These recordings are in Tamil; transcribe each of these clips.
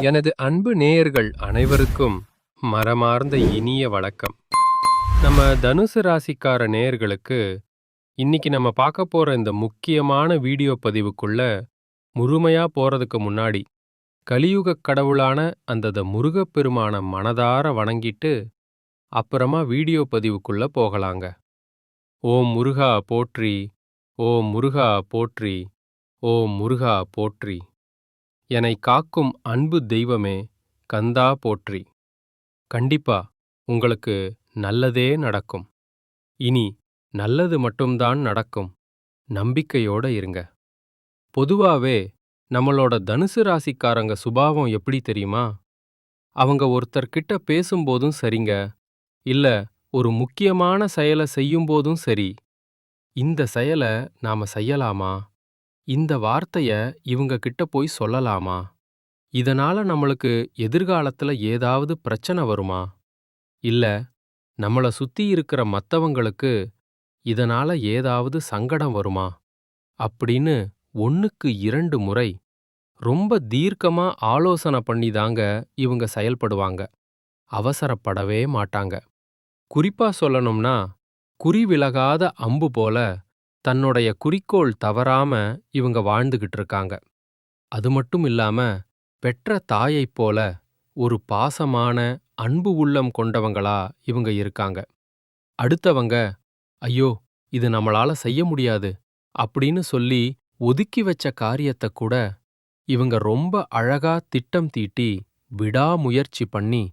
எனது அன்பு நேயர்கள் அனைவருக்கும் மரமார்ந்த இனிய வணக்கம். நம்ம தனுசு ராசிக்கார நேயர்களுக்கு இன்னைக்கு நம்ம பார்க்க போற இந்த முக்கியமான வீடியோ பதிவுக்குள்ள முழுமையா போறதுக்கு முன்னாடி கலியுகக் கடவுளான அந்த த முருகப்பெருமான மனதார வணங்கிட்டு அப்புறமா வீடியோ பதிவுக்குள்ள போகலாங்க. ஓம் முருகா போற்றி ஓம் முருகா போற்றி ஓம் முருகா போற்றி. என்னை காக்கும் அன்பு தெய்வமே கந்தா போற்றி. கண்டிப்பா உங்களுக்கு நல்லதே நடக்கும். இனி நல்லது மட்டும்தான் நடக்கும். நம்பிக்கையோட இருங்க. பொதுவாவே நம்மளோட தனுசு ராசிக்காரங்க சுபாவம் எப்படி தெரியுமா? அவங்க ஒருத்தர்கிட்ட பேசும்போதும் சரிங்க இல்ல ஒரு முக்கியமான செயலை செய்யும்போதும் சரி. இந்த செயலை நாம செய்யலாமா? இந்த வார்த்தைய இவங்க கிட்ட போய் சொல்லலாமா? இதனால நம்மளுக்கு எதிர்காலத்துல ஏதாவது பிரச்சனை வருமா? இல்ல நம்மள சுத்தி இருக்கிற மத்தவங்களுக்கு இதனால ஏதாவது சங்கடம் வருமா? அப்படின்னு ஒண்ணுக்கு இரண்டு முறை ரொம்ப தீர்க்கமா ஆலோசனை பண்ணி தாங்க இவங்க செயல்படுவாங்க. அவசரப்படவே மாட்டாங்க. குறிப்பா சொல்லணும்னா குறிவிலகாத அம்பு போல தன்னுடைய குறிக்கோள் தவறாம இவங்க வாழ்ந்துகிட்டு இருக்காங்க அது மட்டும் இல்லாம பெற்ற தாயைப் போல ஒரு பாசமான அன்பு உள்ளம் கொண்டவங்களா இவங்க இருக்காங்க. அடுத்தவங்க ஐயோ இது நம்மளால செய்ய முடியாது அப்படின்னு சொல்லி ஒதுக்கி வச்ச காரியத்தை கூட இவங்க ரொம்ப அழகா திட்டம் தீட்டி விடாமுயற்சி பண்ணி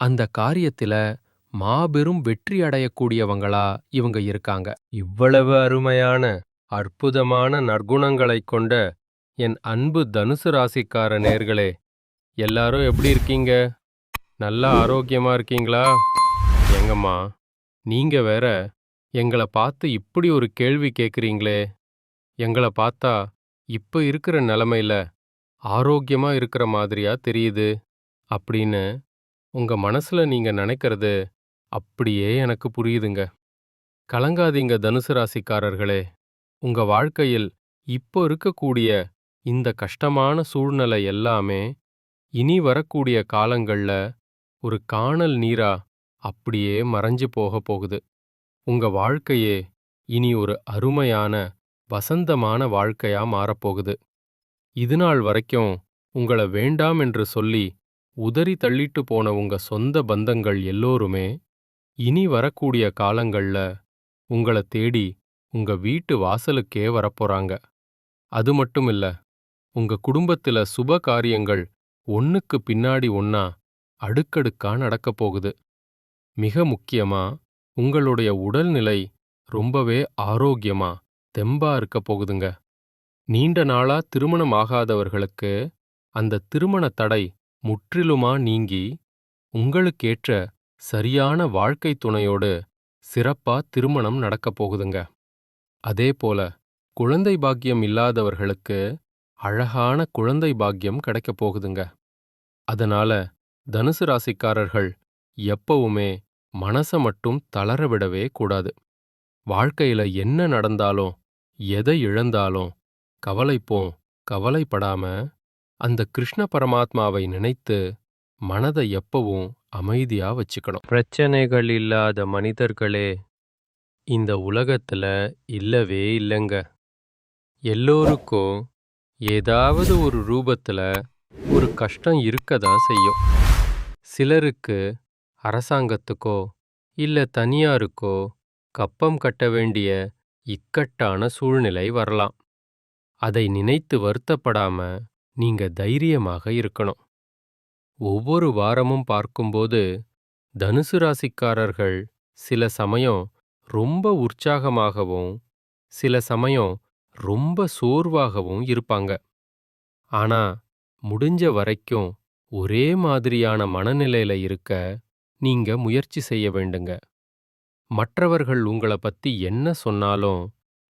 அந்த காரியத்தில மாபெரும் வெற்றி அடையக்கூடியவங்களா இவங்க இருக்காங்க. இவ்வளவு அருமையான அற்புதமான நற்குணங்களைக் கொண்ட என் அன்பு தனுசு ராசிக்கார நேர்களே எல்லாரும் எப்படி இருக்கீங்க? நல்லா ஆரோக்கியமா இருக்கீங்களா? ஏங்கம்மா நீங்க வேற எங்களை பார்த்து இப்படி ஒரு கேள்வி கேக்குறீங்களே. எங்களை பார்த்தா இப்ப இருக்கிற நிலைமையில ஆரோக்கியமா இருக்கிற மாதிரியா தெரியுது. அப்படின்னு உங்க மனசுல நீங்க நினைக்கிறது அப்படியே எனக்கு புரியுதுங்க. கலங்காதீங்க தனுசு ராசிக்காரர்களே. உங்க வாழ்க்கையில் இப்போ இருக்கக்கூடிய இந்த கஷ்டமான சூழ்நிலை எல்லாமே இனி வரக்கூடிய காலங்கள்ல ஒரு காணல் நீரா அப்படியே மறைஞ்சு போக போகுது. உங்க வாழ்க்கையே இனி ஒரு அருமையான வசந்தமான வாழ்க்கையா மாறப்போகுது. இதுநாள் வரைக்கும் உங்கள வேண்டாம் என்று சொல்லி உதறி தள்ளிட்டு போன உங்க சொந்த பந்தங்கள் எல்லோருமே இனி வரக்கூடிய காலங்கள்ல உங்கள தேடி உங்க வீட்டு வாசலுக்கே வரப்போறாங்க. அது மட்டும் இல்ல உங்க குடும்பத்துல சுப காரியங்கள் ஒண்ணுக்கு பின்னாடி ஒன்னா அடுக்கடுக்கா நடக்கப் போகுது. மிக முக்கியமா உங்களுடைய உடல்நிலை ரொம்பவே ஆரோக்கியமா தெம்பா இருக்க போகுதுங்க. நீண்ட நாளா திருமணம் ஆகாதவர்களுக்கு அந்த திருமண தடை முற்றிலுமா நீங்கி உங்களுக்கேற்ற சரியான வாழ்க்கை துணையோடு சிறப்பா திருமணம் நடக்கப் போகுதுங்க. அதே போல குழந்தை பாக்கியம் இல்லாதவர்களுக்கு அழகான குழந்தை பாக்கியம் கிடைக்கப் போகுதுங்க. அதனால தனுசு ராசிக்காரர்கள் எப்பவுமே மனச மட்டும் தளர விடவே கூடாது. வாழ்க்கையில என்ன நடந்தாலும் எதை இழந்தாலும் கவலைப்போம் கவலைப்படாம அந்த கிருஷ்ண பரமாத்மாவை நினைத்து மனதை எப்பவும் அமைதியா வச்சுக்கணும். பிரச்சனைகள் இல்லாத மனிதர்களே இந்த உலகத்துல இல்லவே இல்லைங்க. எல்லோருக்கும் ஏதாவது ஒரு ரூபத்துல ஒரு கஷ்டம் இருக்கதான் செய்யும். சிலருக்கு அரசாங்கத்துக்கோ இல்ல தனியாருக்கோ கப்பம் கட்ட வேண்டிய இக்கட்டான சூழ்நிலை வரலாம். அதை நினைத்து வருத்தப்படாம நீங்க தைரியமாக இருக்கணும். ஒவ்வொரு வாரமும் பார்க்கும்போது தனுசு ராசிக்காரர்கள் சில சமயம் ரொம்ப உற்சாகமாகவும் சில சமயம் ரொம்ப சோர்வாகவும் இருப்பாங்க. ஆனா முடிஞ்ச வரைக்கும் ஒரே மாதிரியான மனநிலையில இருக்க நீங்க முயற்சி செய்ய வேண்டுங்க. மற்றவர்கள் உங்கள பத்தி என்ன சொன்னாலும்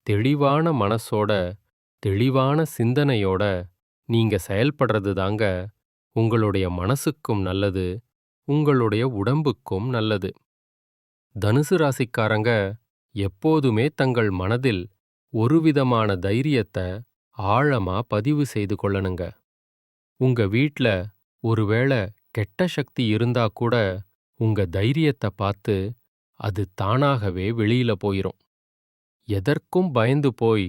தெளிவான மனசோட தெளிவான சிந்தனையோட நீங்க செயல்படுறது தாங்க உங்களுடைய மனசுக்கும் நல்லது உங்களுடைய உடம்புக்கும் நல்லது. தனுசு ராசிக்காரங்க எப்போதுமே தங்கள் மனதில் ஒருவிதமான தைரியத்தை ஆழமா பதிவு செய்து கொள்ளணுங்க. உங்க வீட்ல ஒருவேளை கெட்ட சக்தி இருந்தா கூட உங்க தைரியத்தை பார்த்து அது தானாகவே வெளியில போயிரும். எதற்கும் பயந்து போய்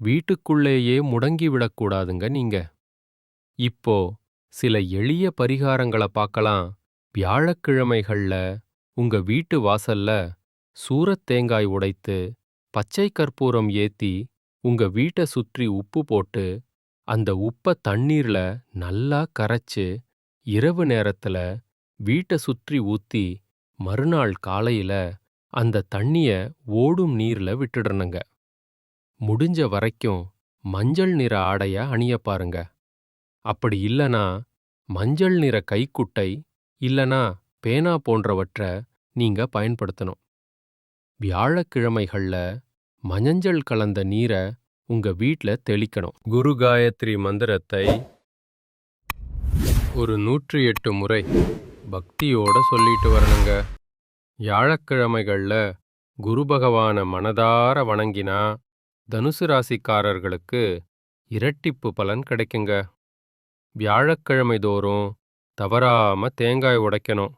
வீட்டுக்குள்ளேயே முடங்கிவிடக்கூடாதுங்க நீங்க. இப்போ சில எளிய பரிகாரங்கள பார்க்கலாம் வியாழக்கிழமைகள்ல உங்க வீட்டு வாசல்ல சூரத் தேங்காய் உடைத்து பச்சை கற்பூரம் ஏத்தி உங்க வீட்ட சுற்றி உப்பு போட்டு அந்த உப்ப தண்ணீர்ல நல்லா கரைச்சு இரவு நேரத்துல வீட்ட சுற்றி ஊத்தி மறுநாள் காலையில அந்த தண்ணிய ஓடும் நீர்ல விட்டுடணுங்க. முடிஞ்ச வரைக்கும் மஞ்சள் நிற ஆடைய அணிய பாருங்க. அப்படி இல்லனா மஞ்சள் நிற கைக்குட்டை இல்லனா பேனா போன்றவற்ற நீங்க பயன்படுத்தணும். வியாழக்கிழமைகள்ல மஞ்சள் கலந்த நீரை உங்க வீட்ல தெளிக்கணும். குரு காயத்ரி மந்திரத்தை ஒரு நூற்றி எட்டு முறை பக்தியோட சொல்லிட்டு வரணுங்க. வியாழக்கிழமைகள்ல குரு பகவான மனதார வணங்கினா தனுசு ராசிக்காரர்களுக்கு இரட்டிப்பு பலன் கிடைக்குங்க. வியாழக்கிழமை தோறும் தவறாம தேங்காய் உடைக்கணும்.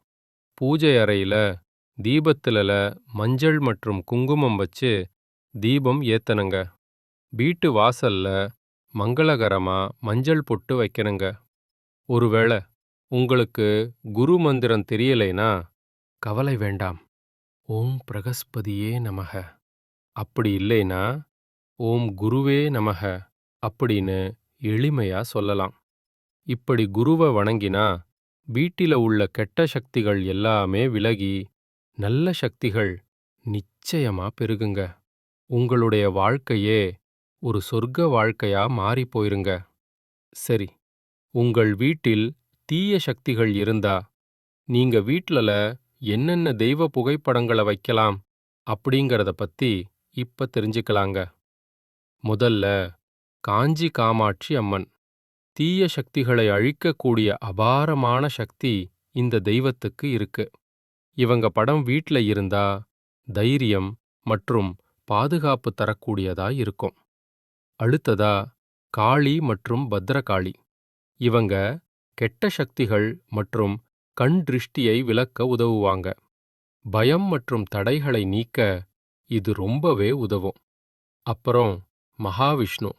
பூஜை அறையில தீபத்திலல மஞ்சள் மற்றும் குங்குமம் வச்சு தீபம் ஏத்தனுங்க வீட்டு வாசல்ல மங்களகரமா மஞ்சள் பொட்டு வைக்கணுங்க. ஒருவேளை உங்களுக்கு குரு மந்திரம் தெரியலைனா கவலை வேண்டாம். ஓம் பிரகஸ்பதியே நமக. அப்படி இல்லைனா ஓம் குருவே நமக அப்படின்னு எளிமையா சொல்லலாம். இப்படி குருவை வணங்கினா வீட்டில உள்ள கெட்ட சக்திகள் எல்லாமே விலகி நல்ல சக்திகள் நிச்சயமா பெருகுங்க. உங்களுடைய வாழ்க்கையே ஒரு சொர்க்க வாழ்க்கையா மாறி போயிருங்க. சரி உங்கள் வீட்டில் தீய சக்திகள் இருந்தா நீங்க வீட்லல என்னென்ன தெய்வ புகைப்படங்களை வைக்கலாம் அப்படிங்கறத பத்தி இப்ப தெரிஞ்சுக்கலாங்க. முதல்ல காஞ்சி காமாட்சி அம்மன். தீய சக்திகளை அழிக்கக்கூடிய அபாரமான சக்தி இந்த தெய்வத்துக்கு இருக்கு. இவங்க படம் வீட்ல இருந்தா தைரியம் மற்றும் பாதுகாப்பு தரக்கூடியதா இருக்கும். அடுத்ததா காளி மற்றும் பத்ரகாளி. இவங்க கெட்ட சக்திகள் மற்றும் கண் திருஷ்டியை விலக்க உதவுவாங்க. பயம் மற்றும் தடைகளை நீக்க இது ரொம்பவே உதவும். அப்புறம் மகாவிஷ்ணு.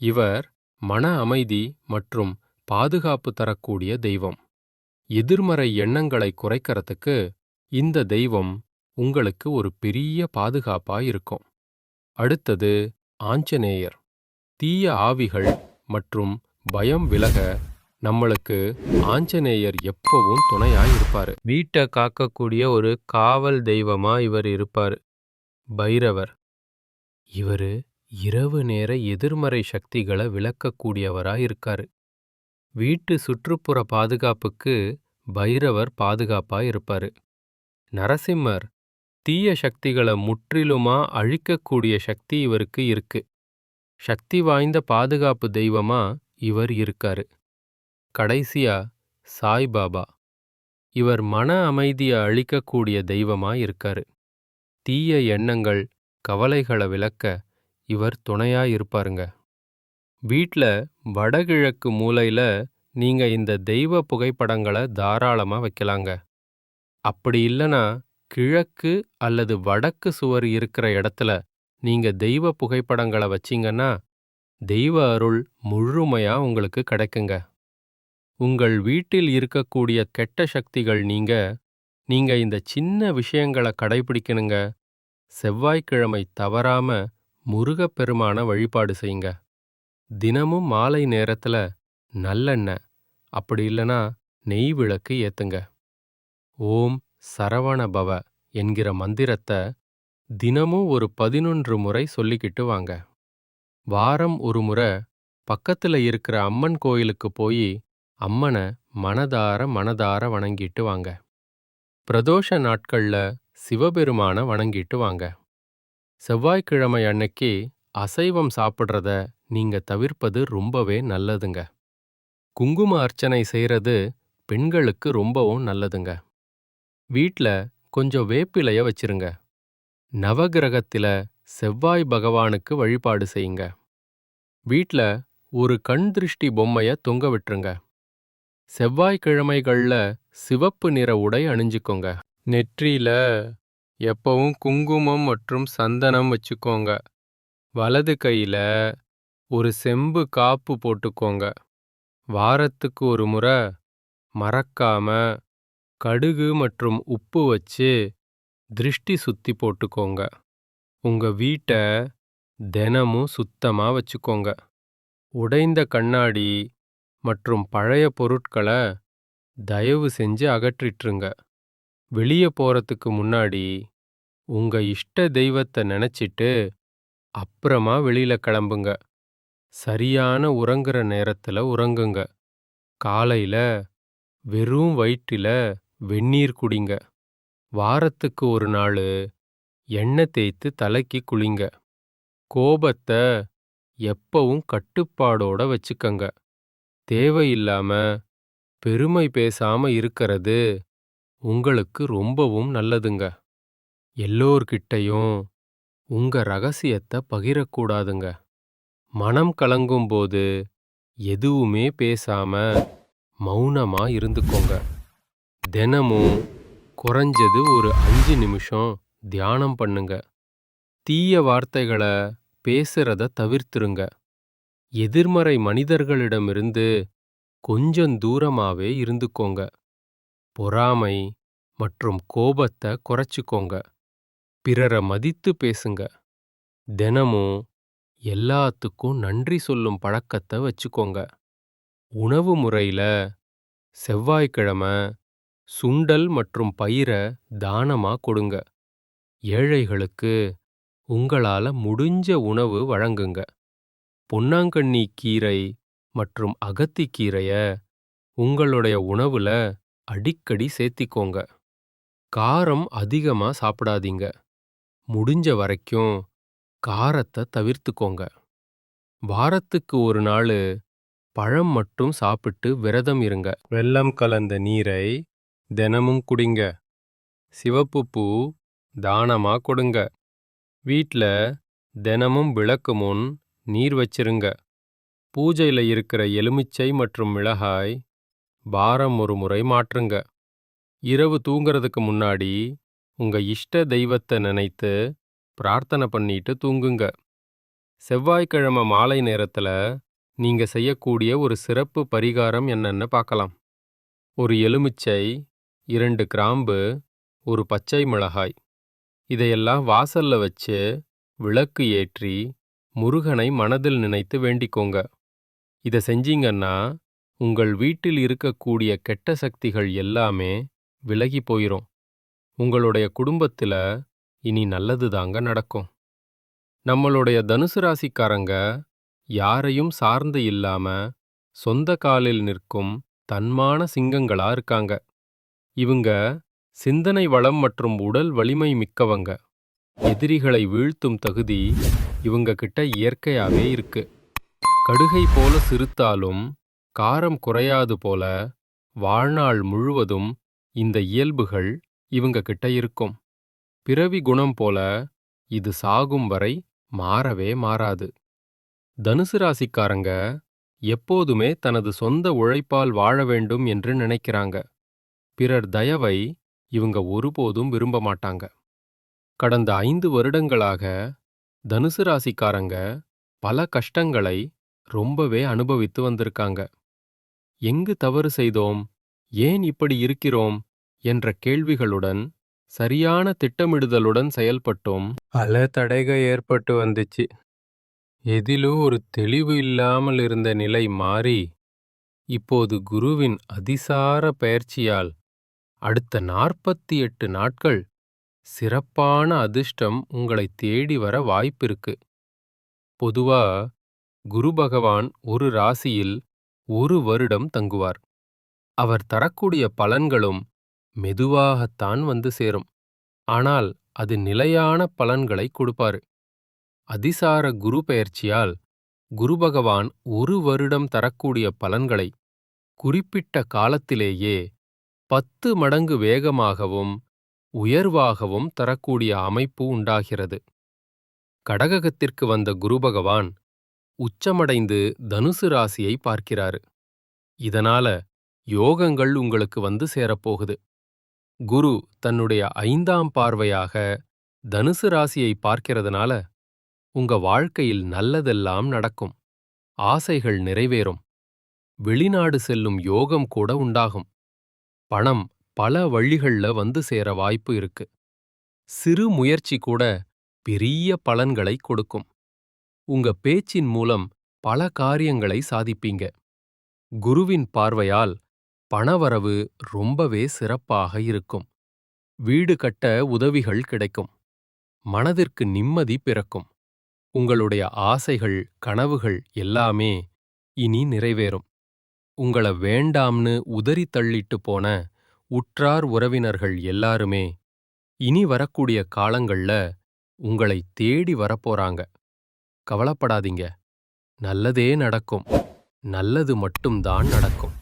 இவர் மன அமைதி மற்றும் பாதுகாப்பு தரக்கூடிய தெய்வம். எதிர்மறை எண்ணங்களை குறைக்கறதுக்கு இந்த தெய்வம் உங்களுக்கு ஒரு பெரிய பாதுகாப்பா இருக்கும். அடுத்தது ஆஞ்சநேயர். தீய ஆவிகள் மற்றும் பயம் விலக நம்மளுக்கு ஆஞ்சநேயர் எப்பவும் துணையா இருப்பாரு வீட்டை காக்கக்கூடிய ஒரு காவல் தெய்வமா இவர் இருப்பாரு. பைரவர். இவரு இரவு நேர எதிர்மறை சக்திகளை விளக்கக்கூடியவரா இருக்காரு வீட்டு சுற்றுப்புற பாதுகாப்புக்கு பைரவர் பாதுகாப்பா இருப்பாரு நரசிம்மர் தீய சக்திகளை முற்றிலுமா அழிக்கக்கூடிய சக்தி இவருக்கு இருக்கு. சக்தி வாய்ந்த பாதுகாப்பு தெய்வமா இவர் இருக்காரு. கடைசியா சாய்பாபா இவர் மன அமைதியை அழிக்கக்கூடிய தெய்வமா இருக்காரு தீய எண்ணங்கள் கவலைகளை விளக்க இவர் துணையா இருப்பாருங்க வீட்ல வடகிழக்கு மூலையில நீங்க இந்த தெய்வ புகைப்படங்களை தாராளமா வைக்கலாங்க. அப்படி இல்லனா கிழக்கு அல்லது வடக்கு சுவர் இருக்கிற இடத்துல நீங்க தெய்வ புகைப்படங்களை வச்சீங்கன்னா தெய்வ அருள் முழுமையா உங்களுக்கு கிடைக்குங்க. உங்கள் வீட்டில் இருக்கக்கூடிய கெட்ட சக்திகள் நீங்க நீங்க இந்த சின்ன விஷயங்களை கடைபிடிக்கணுங்க. செவ்வாய்க்கிழமை தவறாம முருகப்பெருமான வழிபாடு செய்யுங்க. தினமும் மாலை நேரத்துல நல்லெண்ணெய் அப்படி இல்லனா நெய் விளக்கு ஏத்துங்க. ஓம் சரவண பவ என்கிற மந்திரத்தை தினமும் ஒரு பதினொன்று முறை சொல்லிக்கிட்டு வாங்க. வாரம் ஒரு முறை பக்கத்துல இருக்கிற அம்மன் கோயிலுக்கு போய் அம்மனை மனதார மனதார வணங்கிட்டு வாங்க. பிரதோஷ நாட்கள்ல சிவபெருமான வணங்கிட்டு வாங்க. செவ்வாய்க்கிழமை அன்னைக்கு அசைவம் சாப்பிட்றத நீங்க தவிர்ப்பது ரொம்பவே நல்லதுங்க. குங்கும அர்ச்சனை செய்யறது பெண்களுக்கு ரொம்பவும் நல்லதுங்க. வீட்ல கொஞ்சம் வேப்பிலைய வச்சிருங்க. நவகிரகத்தில செவ்வாய் பகவானுக்கு வழிபாடு செய்யுங்க. வீட்ல ஒரு கண் திருஷ்டி பொம்மைய தொங்க விட்டுருங்க. செவ்வாய்க்கிழமைகள்ல சிவப்பு நிற உடை அணிஞ்சுக்கோங்க. நெற்றியில எப்பவும் குங்குமம் மற்றும் சந்தனம் வச்சுக்கோங்க. வலது கையில ஒரு செம்பு காப்பு போட்டுக்கோங்க. வாரத்துக்கு ஒரு முறை மறக்காம கடுகு மற்றும் உப்பு வச்சு திருஷ்டி சுத்தி போட்டுக்கோங்க. உங்க வீட்டை தினமும் சுத்தமா வச்சுக்கோங்க. உடைந்த கண்ணாடி மற்றும் பழைய பொருட்களை தயவு செஞ்சு அகற்றிட்டுருங்க. வெளியே போறதுக்கு முன்னாடி உங்க இஷ்ட தெய்வத்தை நினைச்சிட்டு அப்புறமா வெளியில கிளம்புங்க. சரியான உறங்குற நேரத்துல உறங்குங்க. காலையில வெறும் வயிற்றில வெந்நீர் குடிங்க. வாரத்துக்கு ஒரு நாள் எண்ணெய் தேய்த்து தலைக்கு குளிங்க. கோபத்தை எப்பவும் கட்டுப்பாடோட வச்சுக்கங்க. தேவையில்லாம பெருமை பேசாம இருக்கிறது உங்களுக்கு ரொம்பவும் நல்லதுங்க. எல்லோர்கிட்டையும் உங்க ரகசியத்தை பகிரக்கூடாதுங்க. மனம் கலங்கும்போது எதுவுமே பேசாம மௌனமா இருந்துக்கோங்க. தினமும் குறைஞ்சது ஒரு அஞ்சு நிமிஷம் தியானம் பண்ணுங்க. தீய வார்த்தைகளை பேசுறத தவிர்த்துருங்க. எதிர்மறை மனிதர்களிடமிருந்து கொஞ்சம் தூரமாவே இருந்துக்கோங்க. பொறாமை மற்றும் கோபத்தை குறைச்சுக்கோங்க. பிறரை மதித்து பேசுங்க. தினமும் எல்லாத்துக்கும் நன்றி சொல்லும் பழக்கத்தை வச்சுக்கோங்க. உணவு முறையில செவ்வாய்க்கிழமை சுண்டல் மற்றும் பயிரை தானமா கொடுங்க. ஏழைகளுக்கு உங்களால முடிஞ்ச உணவு வழங்குங்க. பொன்னாங்கண்ணி கீரை மற்றும் அகத்திக்கீரைய உங்களுடைய உணவுல அடிக்கடி சேர்த்திக்கோங்க. காரம் அதிகமா சாப்பிடாதீங்க. முடிஞ்ச வரைக்கும் காரத்தை தவிர்த்துக்கோங்க. வாரத்துக்கு ஒரு நாள் பழம் மட்டும் சாப்பிட்டு விரதம் இருங்க. வெள்ளம் கலந்த நீரை தினமும் குடிங்க. சிவப்பு பூ தானமா கொடுங்க. வீட்ல தினமும் விளக்கு முன் நீர் வச்சிருங்க. பூஜையில இருக்கிற எலுமிச்சை மற்றும் மிளகாய் வாரம் ஒரு முறை மாற்றுங்க. இரவு தூங்குறதுக்கு முன்னாடி உங்க இஷ்ட தெய்வத்தை நினைத்து பிரார்த்தனை பண்ணிட்டு தூங்குங்க. செவ்வாய்க்கிழமை மாலை நேரத்துல நீங்க செய்யக்கூடிய ஒரு சிறப்பு பரிகாரம் என்னன்னு பார்க்கலாம். ஒரு எலுமிச்சை இரண்டு கிராம்பு ஒரு பச்சை மிளகாய். இதையெல்லாம் வாசல்ல வச்சு விளக்கு ஏற்றி முருகனை மனதில் நினைத்து வேண்டிக்கோங்க. இதை செஞ்சீங்கன்னா உங்கள் வீட்டில் இருக்கக்கூடிய கெட்ட சக்திகள் எல்லாமே விலகி போயிரும். உங்களுடைய குடும்பத்துல இனி நல்லது தாங்க நடக்கும். நம்மளுடைய தனுசு ராசிக்காரங்க யாரையும் சார்ந்து இல்லாம சொந்த காலில் நிற்கும் தன்மான சிங்கங்களா இருக்காங்க. இவங்க சிந்தனை வளம் மற்றும் உடல் வலிமை மிக்கவங்க. எதிரிகளை வீழ்த்தும் தகுதி இவங்க கிட்ட இயற்கையாவே இருக்கு. கடுகை போல சிறுத்தாலும் காரம் குறையாது போல வாழ்நாள் முழுவதும் இந்த இயல்புகள் இவங்க கிட்ட இருக்கும். பிறவி குணம் போல இது சாகும் வரை மாறவே மாறாது. தனுசு ராசிக்காரங்க எப்போதுமே தனது சொந்த உழைப்பால் வாழ வேண்டும் என்று நினைக்கிறாங்க. பிறர் தயவை இவங்க ஒருபோதும் விரும்ப மாட்டாங்க. கடந்த ஐந்து வருடங்களாக தனுசு ராசிக்காரங்க பல கஷ்டங்களை ரொம்பவே அனுபவித்து வந்திருக்காங்க. எங்கு தவறு செய்தோம்? ஏன் இப்படி இருக்கிறோம்? என்ற கேள்விகளுடன் சரியான திட்டமிடுதலுடன் செயல்பட்டோம். பல தடைகள் ஏற்பட்டு வந்துச்சு. எதிலும் ஒரு தெளிவு இல்லாமல் இருந்த நிலை மாறி இப்போது குருவின் அதிசார பயிற்சியால் அடுத்த நாற்பத்தி எட்டு நாட்கள் சிறப்பான அதிர்ஷ்டம் உங்களை தேடி வர வாய்ப்பிருக்கு. பொதுவா குரு பகவான் ஒரு ராசியில் ஒரு வருடம் தங்குவார். அவர் தரக்கூடிய பலன்களும் மெதுவாகத்தான் வந்து சேரும். ஆனால் அது நிலையான பலன்களை கொடுப்பாரு. அதிசார குரு பெயர்ச்சியால் குரு பகவான் ஒரு வருடம் தரக்கூடிய பலன்களை குறிப்பிட்ட காலத்திலேயே பத்து மடங்கு வேகமாகவும் உயர்வாகவும் தரக்கூடிய அமைப்பு உண்டாகிறது. கடககத்திற்கு வந்த குரு பகவான் உச்சமடைந்து தனுசு ராசியை பார்க்கிறாரு. இதனால யோகங்கள் உங்களுக்கு வந்து சேரப்போகுது. குரு தன்னுடைய ஐந்தாம் பார்வையாக தனுசு ராசியை பார்க்கிறதுனால உங்க வாழ்க்கையில் நல்லதெல்லாம் நடக்கும். ஆசைகள் நிறைவேறும். வெளிநாடு செல்லும் யோகம் கூட உண்டாகும். பணம் பல வழிகள்ல வந்து சேர வாய்ப்பு இருக்கு. சிறு முயற்சி கூட பெரிய பலன்களை கொடுக்கும். உங்க பேச்சின் மூலம் பல காரியங்களை சாதிப்பீங்க. குருவின் பார்வையால் பணவரவு ரொம்பவே சிறப்பாக இருக்கும். வீடு கட்ட உதவிகள் கிடைக்கும். மனதிற்கு நிம்மதி பிறக்கும். உங்களுடைய ஆசைகள் கனவுகள் எல்லாமே இனி நிறைவேறும். உங்கள வேண்டாம்னு உதறி தள்ளிட்டு போன உற்றார் உறவினர்கள் எல்லாருமே இனி வரக்கூடிய காலங்கள்ல உங்களை தேடி வரப்போறாங்க. கவலைப்படாதீங்க. நல்லதே நடக்கும். நல்லது மட்டும்தான் நடக்கும்.